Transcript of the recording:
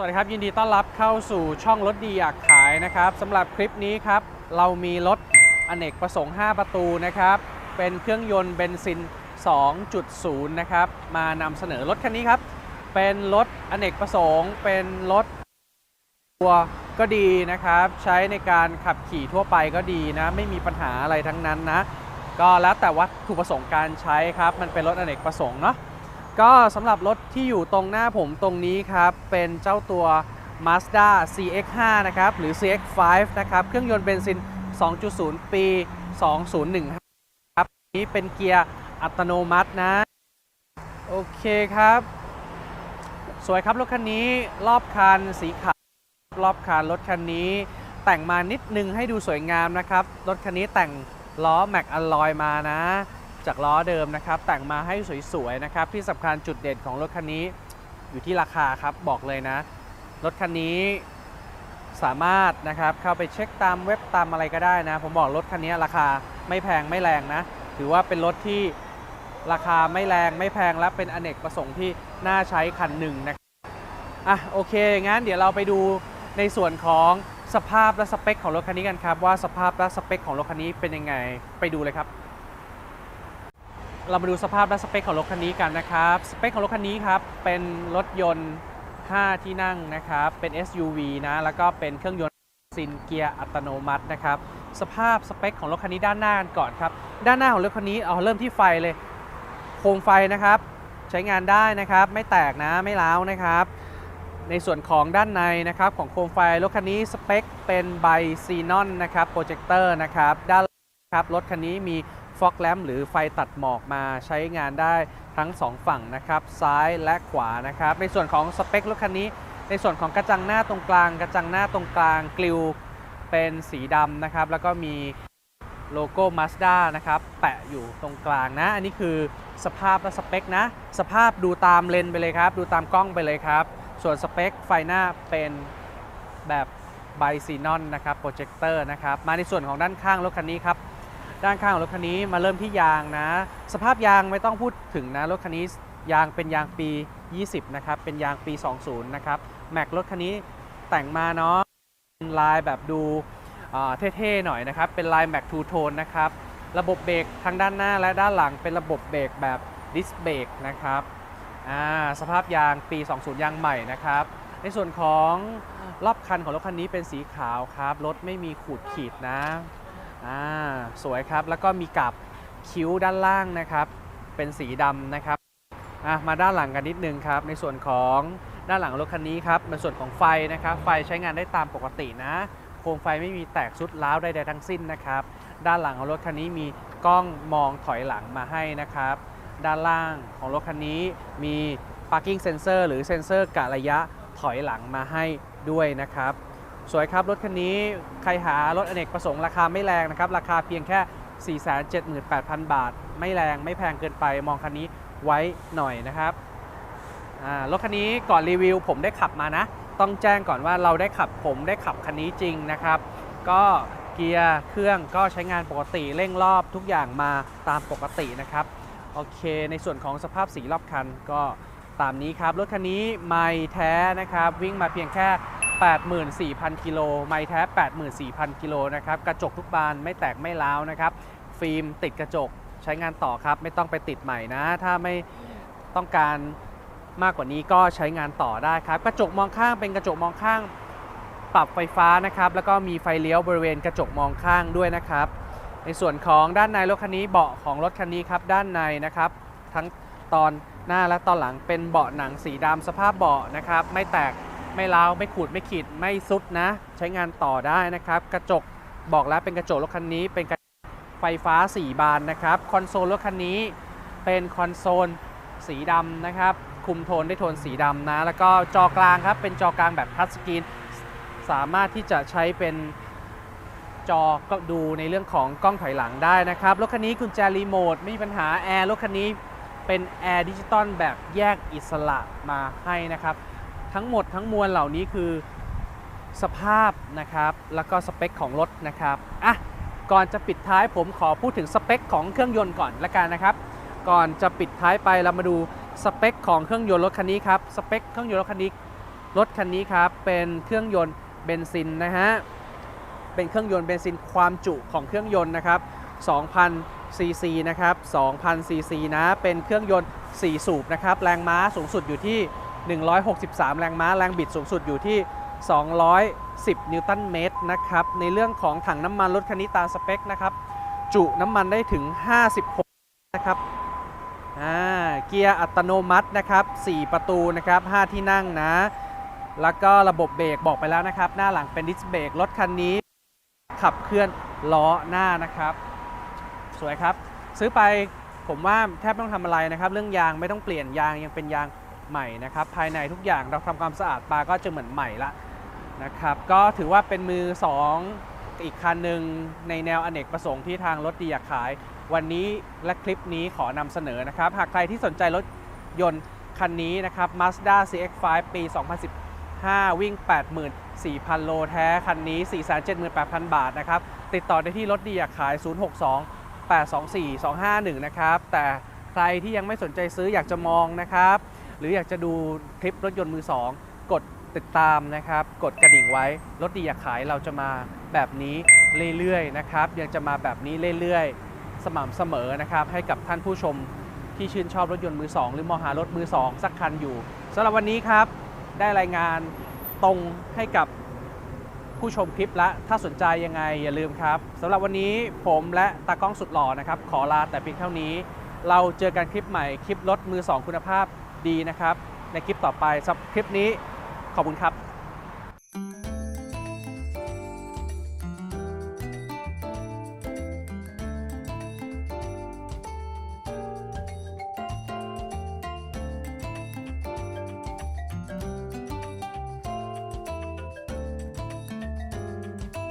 สวัสดีครับ ยินดีต้อนรับเข้าสู่ช่องรถดีอยากขายนะครับสำหรับคลิปนี้ครับ เรามีรถอเนกประสงค์ 5 ประตูนะครับ เป็นเครื่องยนต์เบนซิน 2.0 นะครับ มานำเสนอรถคันนี้ครับ เป็นรถอเนกประสงค์ เป็นรถตัวก็ดีนะครับ ใช้ในการขับขี่ทั่วไปก็ดีนะ ไม่มีปัญหาอะไรทั้งนั้นนะ ก็แล้วแต่วัตถุประสงค์การใช้ครับ มันเป็นรถอเนกประสงค์เนาะ ก็สำหรับรถที่อยู่ตรงหน้าผมตรงนี้ครับ เป็นเจ้าตัว Mazda CX5 นะครับ หรือ CX5 นะครับ เครื่องยนต์เบนซิน 2.0 ปี 2015 ครับ นี้เป็นเกียร์อัตโนมัตินะ โอเคครับ สวยครับ รถคันนี้รอบคันสีขาว รอบคันรถคันนี้แต่งมานิดนึงให้ดูสวยงามนะครับ รถคันนี้แต่งล้อแม็กอลลอยมานะ จากล้อเดิมนะครับแต่งมาให้สวยๆนะครับที่สำคัญจุดเด่นของรถคันนี้อยู่ที่ราคาครับบอกเลยนะ รถคันนี้สามารถนะครับเข้าไปเช็คตามเว็บตามอะไรก็ได้นะ ผมบอกรถคันนี้ราคาไม่แพงไม่แรงนะ ถือว่าเป็นรถที่ราคาไม่แรงไม่แพงและเป็นอเนกประสงค์ที่น่าใช้คันหนึ่งนะครับอะโอเคงั้นเดี๋ยวเราไปดูในส่วนของสภาพและสเปคของรถคันนี้กันครับว่าสภาพและสเปคของรถคันนี้เป็นยังไงไปดูเลยครับ เรามาดูสภาพและสเปคของรถคันนี้กันนะครับ สเปคของรถคันนี้ครับ เป็นรถยนต์ 5 ที่นั่งนะครับ เป็น SUV นะ แล้วก็เป็นเครื่องยนต์ซินเกียร์อัตโนมัตินะครับ สภาพสเปคของรถคันนี้ด้านหน้ากันก่อนครับ ด้านหน้าของรถคันนี้เอาเริ่มที่ไฟเลย โคมไฟนะครับ ใช้งานได้นะครับ ไม่แตกนะ ไม่ร้าวนะครับ ในส่วนของด้านในนะครับของโคมไฟรถคันนี้สเปคเป็นไบซีนอนนะครับ โปรเจคเตอร์นะครับ ด้านหลังครับรถคันนี้มี ฟอกแลมหรือไฟตัดหมอกมาใช้งานได้ทั้ง 2 ฝั่งนะครับ ซ้ายและขวานะครับ ในส่วนของสเปครถคันนี้ ในส่วนของกระจังหน้าตรงกลาง กระจังหน้าตรงกลางกลิวเป็นสีดำนะครับ แล้วก็มีโลโก้ Mazda นะครับ แปะอยู่ตรงกลางนะ อันนี้คือสภาพและสเปคนะ สภาพดูตามเลนไปเลยครับ ดูตามกล้องไปเลยครับ ส่วนสเปคไฟหน้าเป็นแบบไบซีนอนนะครับ โปรเจคเตอร์นะครับ มาในส่วนของด้านข้างรถคันนี้ครับ ด้านข้างของรถคันนี้มาเริ่มที่ยางนะ สภาพยางไม่ต้องพูดถึงนะ รถคันนี้ยางเป็นยางปี 20 นะครับ เป็นยางปี 20 นะครับ แม็กรถคันนี้แต่งมาเนาะลายแบบดูเท่ๆหน่อยนะครับ เป็นลายแม็กทูโทนนะครับ ระบบเบรกทั้งด้านหน้าและด้านหลังเป็นระบบเบรกแบบดิสเบรกนะครับสภาพยางปี 20 ยางใหม่นะครับ ในส่วนของรอบคันของรถคันนี้เป็นสีขาวครับ รถไม่มีขูดขีดนะ อ่าสวยครับแล้วก็มีกับคิ้วด้านล่างนะครับ เป็นสีดำนะครับอะมาด้านหลังกันนิดนึงครับ ในส่วนของด้านหลังรถคันนี้ครับในส่วนของไฟนะครับ ไฟใช้งานได้ตามปกตินะ โคมไฟไม่มีแตกสุดล้าวใดๆทั้งสิ้นนะครับ ด้านหลังของรถคันนี้มีกล้องมองถอยหลังมาให้นะครับ ด้านล่างของรถคันนี้มี parking sensor หรือเซ็นเซอร์กะระยะถอยหลังมาให้ด้วยนะครับ สวยครับ รถคันนี้ใครหารถอเนกประสงค์ราคาไม่แรงนะครับ ราคาเพียงแค่ 478,000 บาท ไม่แรงไม่แพงเกินไปมองคันนี้ไว้หน่อยนะครับรถคันนี้ก่อนรีวิวผมได้ขับมานะ ต้องแจ้งก่อนว่าเราได้ขับผมได้ขับคันนี้จริงนะครับ ก็เกียร์เครื่องก็ใช้งานปกติเร่งรอบทุกอย่างมาตามปกตินะครับ โอเค ในส่วนของสภาพสีรอบคันก็ตามนี้ครับ รถคันนี้ไม่แท้นะครับ วิ่งมาเพียงแค่ 84,000 กิโล ไม่แท้ 84,000 กิโลนะครับ กระจกทุกบานไม่แตกไม่ร้าวนะครับ ฟิล์มติดกระจกใช้งานต่อครับ ไม่ต้องไปติดใหม่นะ ถ้าไม่ต้องการมากกว่านี้ก็ใช้งานต่อได้ครับ กระจกมองข้างเป็นกระจกมองข้าง ปรับไฟฟ้านะครับ แล้วก็มีไฟเลี้ยวบริเวณกระจกมองข้างด้วยนะครับ ในส่วนของด้านในรถคันนี้เบาะของรถคันนี้ครับด้านในนะครับ ทั้งตอนหน้าและตอนหลังเป็นเบาะหนังสีดำสภาพเบาะนะครับ ไม่แตก ไม่ร้าไม่ขูดไม่ขีดไม่ซุดนะ ใช้งานต่อได้นะครับ กระจกบอกแล้วเป็นกระจกรถคันนี้ เป็นกระไฟฟ้า 4 บานนะครับ คอนโซลรถคันนี้เป็นคอนโซลสีดำนะครับ คุมโทนได้โทนสีดำนะ แล้วก็จอกลางครับ เป็นจอกลางแบบทัชสกรีน สามารถที่จะใช้เป็นจอก็ดูในเรื่องของกล้องถอยหลังได้นะครับ รถคันนี้กุญแจรีโมทไม่มีปัญหาแอร์รถคันนี้เป็นแอร์ดิจิตอลแบบแยกอิสระมาให้นะครับ ทั้งหมดทั้งมวลเหล่านี้คือสภาพนะครับ แล้วก็สเปคของรถนะครับอะก่อนจะปิดท้ายผมขอพูดถึงสเปคของเครื่องยนต์ก่อนละกันนะครับ ก่อนจะปิดท้ายไปเรามาดูสเปคของเครื่องยนต์รถคันนี้ครับสเปคเครื่องยนต์รถคันนี้รถคันนี้ครับเป็นเครื่องยนต์เบนซินนะฮะเป็นเครื่องยนต์เบนซินความจุของเครื่องยนต์นะครับ2,000ซีซีนะครับ2,000ซีซีนะเป็นเครื่องยนต์4สูบนะครับแรงม้าสูงสุดอยู่ที่ 163 แรงม้า แรงบิดสูงสุดอยู่ที่ 210 นิวตันเมตรนะครับ ในเรื่องของถังน้ำมันรถคันนี้ตามสเปคนะครับ จุน้ำมันได้ถึง 56 นะครับเกียร์อัตโนมัตินะครับ 4 ประตูนะครับ 5 ที่นั่งนะ แล้วก็ระบบเบรกบอกไปแล้วนะครับ หน้าหลังเป็นดิสเบรกรถคันนี้ ขับเคลื่อนล้อหน้านะครับ สวยครับ ซื้อไปผมว่าแทบไม่ต้องทำอะไรนะครับ เรื่องยางไม่ต้องเปลี่ยนยางยังเป็นยาง ใหม่นะครับ ภายในทุกอย่างเราทำความสะอาดปลาก็จะเหมือนใหม่ละนะครับ ก็ถือว่าเป็นมือ 2 อีกคันหนึ่งในแนวอเนกประสงค์ที่ทางรถดีอยากขาย วันนี้และคลิปนี้ขอนำเสนอนะครับ หากใครที่สนใจรถยนต์คันนี้นะครับ Mazda CX-5 ปี 2015 วิ่ง 84,000 โลแท้ คันนี้ 478,000 บาทนะครับ ติดต่อได้ที่รถดีอยากขาย 062 824 251 นะครับ แต่ใครที่ยังไม่สนใจซื้ออยากจะมองนะครับ หรืออยากจะดูคลิปรถยนต์มือ2กดติดตามนะครับ กดกระดิ่งไว้ รถดีอยากขายเราจะมาแบบนี้เรื่อยๆนะครับ ยังจะมาแบบนี้เรื่อยๆ สม่ำเสมอนะครับ ให้กับท่านผู้ชมที่ชื่นชอบรถยนต์มือ2หรือมองหารถมือ2สักคันอยู่สำหรับวันนี้ครับ ได้รายงานตรงให้กับผู้ชมคลิปและ ถ้าสนใจยังไงอย่าลืมครับสำหรับวันนี้ผมและตากล้องสุดหล่อนะครับ ขอลาแต่เพียงเท่านี้ เราเจอกันคลิปใหม่คลิปรถมือ2คุณภาพ ดีนะครับ ในคลิปต่อไปสำหรับคลิปนี้ขอบคุณครับ